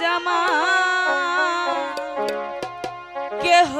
জামা কেহ